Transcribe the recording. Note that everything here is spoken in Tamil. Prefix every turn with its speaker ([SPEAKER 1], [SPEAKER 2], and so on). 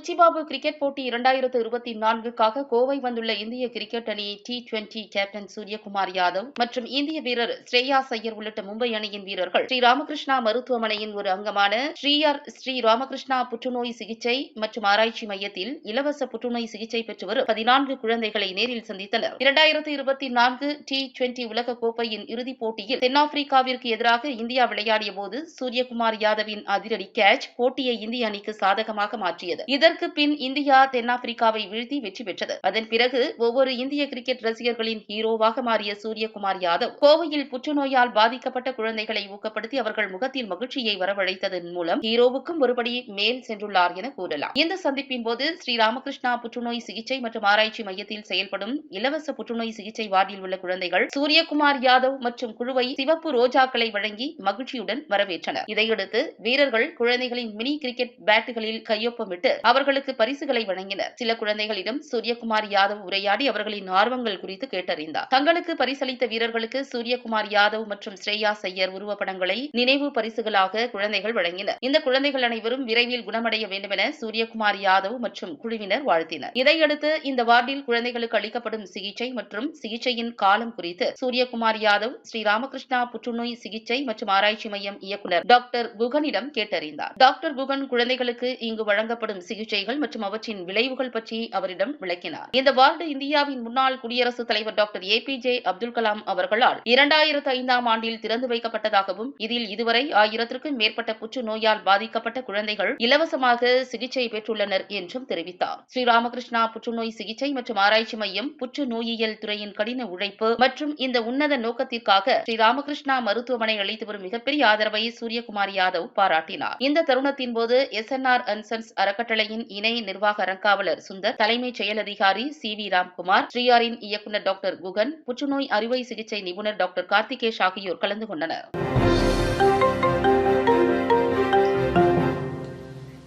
[SPEAKER 1] கொச்சிபாபு கிரிக்கெட் போட்டி இரண்டாயிரத்து இருபத்தி நான்குக்காக கோவை வந்துள்ள இந்திய கிரிக்கெட் அணி T twenty captain Suryakumar Yadav மற்றும் இந்திய வீரர் ஸ்ரேயாஸ் ஐயர் உள்ளிட்ட மும்பை அணியின் வீரர்கள் ஸ்ரீ ராமகிருஷ்ணா மருத்துவமனையின் ஒரு அங்கமான ஸ்ரீஆர் ஸ்ரீ ராமகிருஷ்ணா புற்றுநோய் சிகிச்சை மற்றும் ஆராய்ச்சி மையத்தில் இலவச புற்றுநோய் சிகிச்சை பெற்று வரும் பதினான்கு குழந்தைகளை நேரில் சந்தித்தனர். இரண்டாயிரத்து இருபத்தி நான்கு டி டுவெண்டி உலக கோப்பையின் இறுதிப் போட்டியில் தென்னாப்பிரிக்காவிற்கு எதிராக இந்தியா விளையாடிய போது சூரியகுமார் யாதவின் அதிரடி கேட்ச் போட்டியை இந்திய அணிக்கு சாதகமாக மாற்றியது. இதற்கு பின் இந்தியா தென்னாப்பிரிக்காவை வீழ்த்தி வெற்றி பெற்றது. அதன் பிறகு ஒவ்வொரு இந்திய கிரிக்கெட் ரசிகர்களின் ஹீரோவாக மாறிய சூரியகுமார் யாதவ் கோவையில் புற்றுநோயால் பாதிக்கப்பட்ட குழந்தைகளை ஊக்கப்படுத்தி அவர்கள் முகத்தில் மகிழ்ச்சியை வரவழைத்ததன் மூலம் ஹீரோவுக்கும் ஒருபடி மேல் சென்றுள்ளார் என கூறலாம். இந்த சந்திப்பின் போது ஸ்ரீராமகிருஷ்ணா புற்றுநோய் சிகிச்சை மற்றும் ஆராய்ச்சி மையத்தில் செயல்படும் இலவச புற்றுநோய் சிகிச்சை வார்டில் உள்ள குழந்தைகள் சூரியகுமார் யாதவ் மற்றும் குழுவை சிவப்பு ரோஜாக்களை வழங்கி மகிழ்ச்சியுடன் வரவேற்றனர். இதையடுத்து வீரர்கள் குழந்தைகளின் மினி கிரிக்கெட் பேட்டுகளில் கையொப்பமிட்டு அவர் அவர்களுக்கு பரிசுகளை வழங்கினர். சில குழந்தைகளிடம் சூரியகுமார் யாதவ் உரையாடி அவர்களின் ஆர்வங்கள் குறித்து கேட்டறிந்தார். தங்களுக்கு பரிசளித்த வீரர்களுக்கு சூரியகுமார் யாதவ் மற்றும் ஸ்ரேயா செய்யர் உருவப்படங்களை நினைவு பரிசுகளாக குழந்தைகள் வழங்கினர். இந்த குழந்தைகள் அனைவரும் விரைவில் குணமடைய என சூரியகுமார் யாதவ் மற்றும் குழுவினர் வாழ்த்தினர். இதையடுத்து இந்த வார்டில் குழந்தைகளுக்கு அளிக்கப்படும் சிகிச்சை மற்றும் சிகிச்சையின் காலம் குறித்து சூரியகுமார் யாதவ் ஸ்ரீ ராமகிருஷ்ணா புற்றுநோய் சிகிச்சை மற்றும் ஆராய்ச்சி மையம் இயக்குனர் டாக்டர் குகனிடம் கேட்டறிந்தார். டாக்டர் குகன் குழந்தைகளுக்கு இங்கு வழங்கப்படும் சிகிச்சை சிகிச்சைகள் மற்றும் அவற்றின் விளைவுகள் பற்றி அவரிடம் விளக்கினார். இந்த வார்டு இந்தியாவின் முன்னாள் குடியரசுத் தலைவர் doctor A P J Abdul Kalam அவர்களால் இரண்டாயிரத்து ஐந்தாம் ஆண்டில் திறந்து வைக்கப்பட்டதாகவும் இதில் இதுவரை ஆயிரத்திற்கும் மேற்பட்ட புற்றுநோயால் பாதிக்கப்பட்ட குழந்தைகள் இலவசமாக சிகிச்சை பெற்றுள்ளனர் என்றும் தெரிவித்தார். ஸ்ரீராமகிருஷ்ணா புற்றுநோய் சிகிச்சை மற்றும் ஆராய்ச்சி மையம் புற்றுநோயியல் துறையின் கடின உழைப்பு மற்றும் இந்த உன்னத நோக்கத்திற்காக ஸ்ரீ ராமகிருஷ்ணா மருத்துவமனை அளித்து வரும் மிகப்பெரிய ஆதரவை சூரியகுமார் யாதவ் பாராட்டினார். இந்த தருணத்தின் போது எஸ் என் ஆர் அன்சன்ஸ் அறக்கட்டளையின் இணை நிர்வாக அறங்காவலர் சுந்தர் தலைமைச் செயல் அதிகாரி சி வி ராம்குமார் ஸ்ரீயாரின் இயக்குநர் டாக்டர் குகன் புற்றுநோய் அறுவை சிகிச்சை நிபுணர் டாக்டர் கார்த்திகேஷ் ஆகியோர் கலந்து கொண்டனர்.